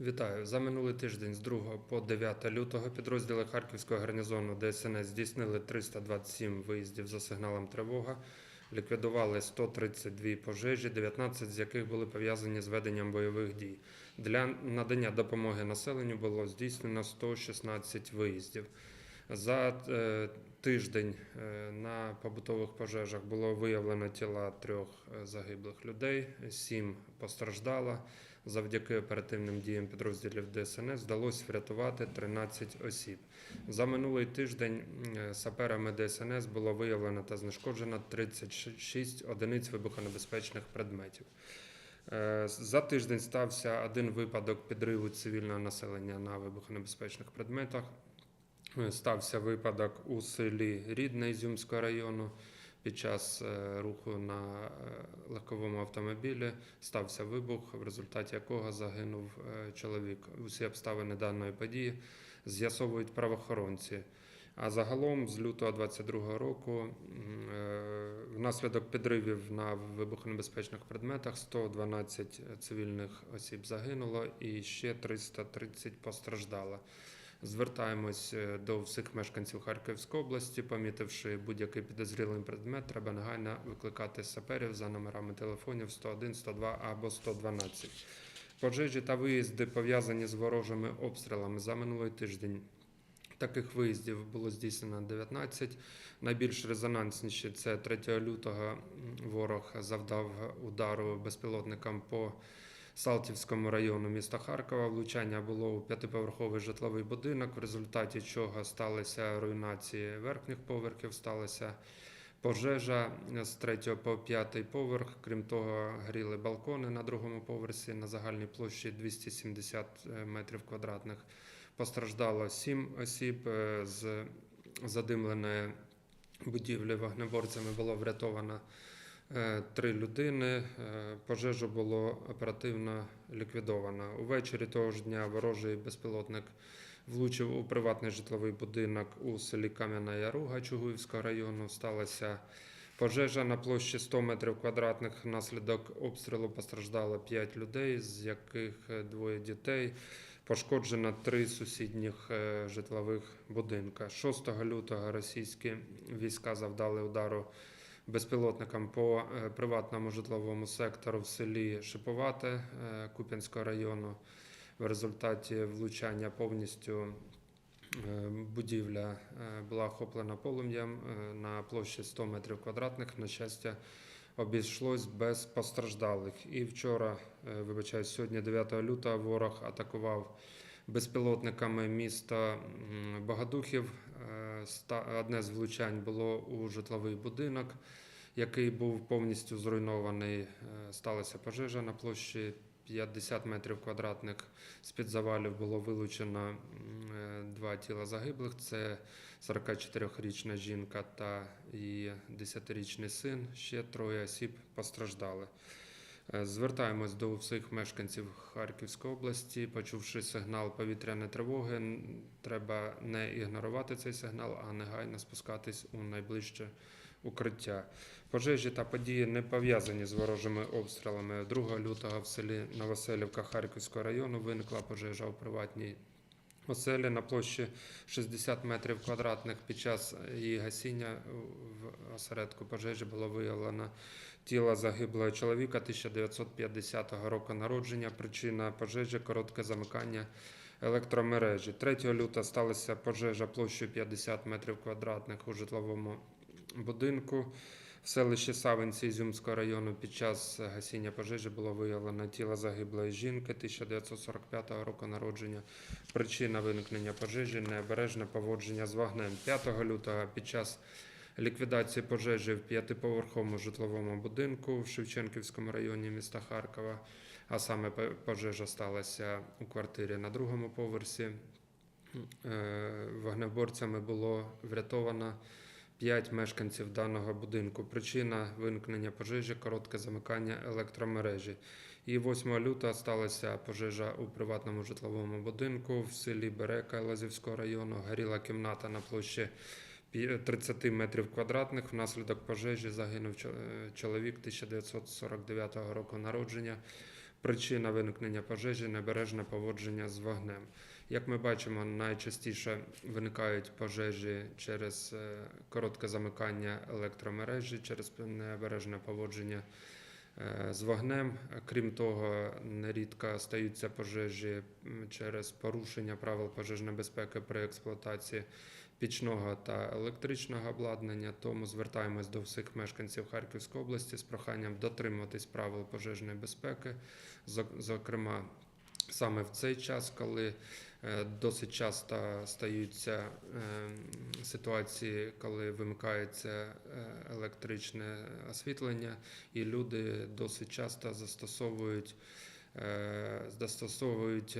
Вітаю. За минулий тиждень з 2 по 9 лютого підрозділи Харківського гарнізону ДСНС здійснили 327 виїздів за сигналом тривога, ліквідували 132 пожежі, 19 з яких були пов'язані з веденням бойових дій. Для надання допомоги населенню було здійснено 116 виїздів. За е, тиждень е, на побутових пожежах було виявлено тіла трьох е, загиблих людей, сім постраждало. Завдяки оперативним діям підрозділів ДСНС вдалося врятувати 13 осіб. За минулий тиждень е, саперами ДСНС було виявлено та знешкоджено 36 одиниць вибухонебезпечних предметів. Е, За тиждень стався один випадок підриву цивільного населення на вибухонебезпечних предметах. Е, Стався випадок у селі Рідне Ізюмського району. Під час е, руху на е, легковому автомобілі стався вибух, в результаті якого загинув е, чоловік. Усі обставини даної події з'ясовують правоохоронці. А загалом з лютого 2022 року внаслідок підривів на вибухонебезпечних предметах 112 цивільних осіб загинуло і ще 330 постраждало. Звертаємось е, до всіх мешканців Харківської області, помітивши будь-який підозрілий предмет, треба негайно викликати саперів за номерами телефонів 101, 102 або 112. Пожежі та виїзди пов'язані з ворожими обстрілами за минулий тиждень. Таких виїздів було здійснено 19. Найбільш резонансніші це 3 лютого ворог завдав удару безпілотникам по Салтівському району міста Харкова. Влучання було у п'ятиповерховий житловий будинок, в результаті чого сталися руйнації верхніх поверхів, сталася пожежа з 3 по 5 поверх. Крім того, горіли балкони на другому поверсі на загальній площі 270 метрів квадратних. Постраждало 7 осіб е, з задимленої будівлі вогнеборцями було врятовано е, три людини. Е, Пожежу було оперативно ліквідовано. Увечері того ж дня ворожий безпілотник влучив у приватний житловий будинок у селі Кам'яна Яруга Чугуївського району. Сталася пожежа на площі 100 метрів квадратних. Внаслідок обстрілу постраждало 5 людей, з яких е, двоє дітей. Пошкоджено три сусідніх е, житлових будинка. 6 лютого російські війська завдали удару безпілотникам по е, приватному житловому сектору в селі Шиповате е, Куп'янського району. В результаті влучання повністю е, будівля була охоплена полум'ям на площі 100 метрів квадратних. На щастя, обійшлось без постраждалих. І вчора, вибачаюсь, сьогодні, 9 лютого, ворог атакував безпілотниками місто м, Богодухів. Е, Одне з влучань було у житловий будинок, який був повністю зруйнований. Е, Сталася пожежа на площі 50 метрів квадратних. З-під завалів було вилучено е, два тіла загиблих. Це 44-річна жінка та її 10-річний син. Ще троє осіб постраждали. Е, Звертаємось до всіх мешканців Харківської області. Почувши сигнал повітряної тривоги, треба не ігнорувати цей сигнал, а негайно спускатись у найближче укриття. Пожежі та події не пов'язані з ворожими обстрілами. 2 лютого в селі Новоселівка Харківського району виникла пожежа у приватній оселі на площі 60 метрів квадратних. Під час її гасіння в осередку пожежі було виявлено тіло загиблого чоловіка 1950 року народження. Причина пожежі коротке замикання електромережі. 3 лютого сталася пожежа площею 50 метрів квадратних у житловому будинку. В селищі Савинці Ізюмського району під час гасіння пожежі було виявлено тіло загиблої жінки 1945 року народження. Причина виникнення пожежі необережне поводження з вогнем. 5 лютого під час ліквідації пожежі в п'ятиповерховому житловому будинку в Шевченківському районі міста Харкова, а саме пожежа сталася у квартирі на другому поверсі. Е, Вогнеборцями було врятовано 5 мешканців даного будинку. Причина виникнення пожежі коротке замикання електромережі. І 8 лютого сталася пожежа у приватному житловому будинку в селі Берека Лазівського району. Горіла кімната на площі 30 метрів квадратних. Внаслідок пожежі загинув е, чоловік 1949 року народження. Причина виникнення пожежі небережне поводження з вогнем. Як ми бачимо, найчастіше виникають пожежі через е, коротке замикання електромережі, через необережне поводження з вогнем. Крім того, нерідко стаються пожежі через порушення правил пожежної безпеки при експлуатації пічного та електричного обладнання. Тому звертаємось до всіх мешканців Харківської області з проханням дотримуватись правил пожежної безпеки, зок- зокрема. Саме в цей час, коли е, досить часто стаються е, ситуації, коли вимикається е, електричне освітлення, і люди досить часто застосовують, застосовують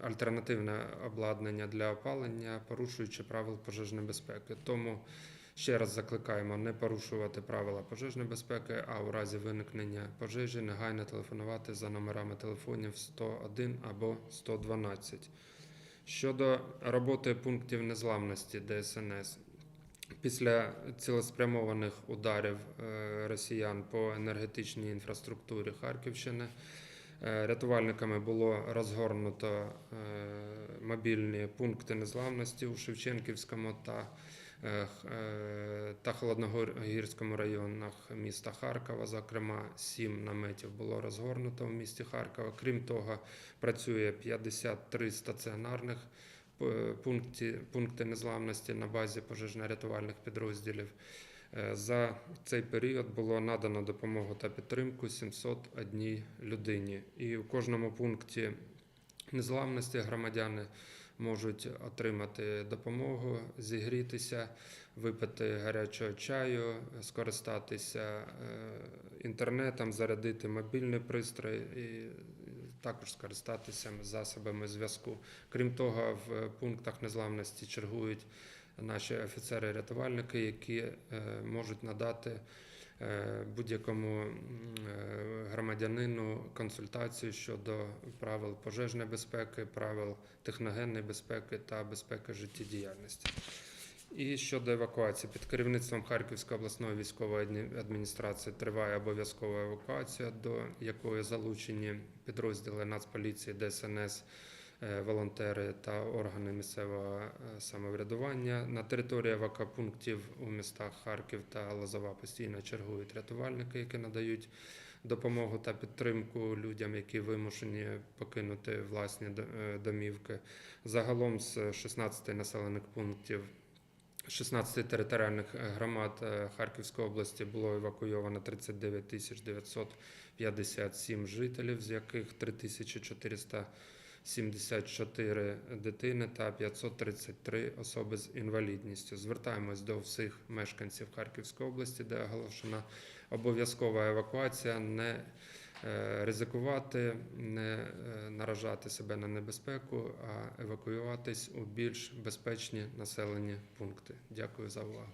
альтернативне обладнання для опалення, порушуючи правил пожежної безпеки. Тому ще раз закликаємо не порушувати правила пожежної безпеки, а у разі виникнення пожежі негайно телефонувати за номерами телефонів 101 або 112. Щодо роботи пунктів незламності ДСНС, після цілеспрямованих ударів е, росіян по енергетичній інфраструктурі Харківщини е, рятувальниками було розгорнуто е, мобільні пункти незламності у Шевченківському та та Холодногірському районах міста Харкова. Зокрема, сім наметів було розгорнуто в місті Харкова. Крім того, працює 53 стаціонарних п- пункті, пункти незламності на базі пожежно-рятувальних підрозділів. Е, За цей період було надано допомогу та підтримку 701 людині. І у кожному пункті незламності громадяни можуть отримати допомогу, зігрітися, випити гарячого чаю, скористатися е, інтернетом, зарядити мобільний пристрій і також скористатися засобами зв'язку. Крім того, в пунктах незламності чергують наші офіцери-рятувальники, які е, можуть надати будь-якому е, громадянину консультацію щодо правил пожежної безпеки, правил техногенної безпеки та безпеки життєдіяльності. І щодо евакуації, під керівництвом Харківської обласної військової адміністрації триває обов'язкова евакуація, до якої залучені підрозділи Нацполіції, ДСНС, е, волонтери та органи місцевого е, самоврядування. На території евакопунктів у містах Харків та Лозова постійно чергують рятувальники, які надають допомогу та підтримку людям, які вимушені покинути власні е, домівки. Загалом з 16 населених пунктів 16 територіальних е, громад е, Харківської області було евакуйовано 39 тисяч 957 жителів, з яких 3474 дитини та 533 особи з інвалідністю. Звертаємось до всіх мешканців Харківської області, де оголошена обов'язкова евакуація. Не е, ризикувати, не е, наражати себе на небезпеку, а евакуюватись у більш безпечні населені пункти. Дякую за увагу.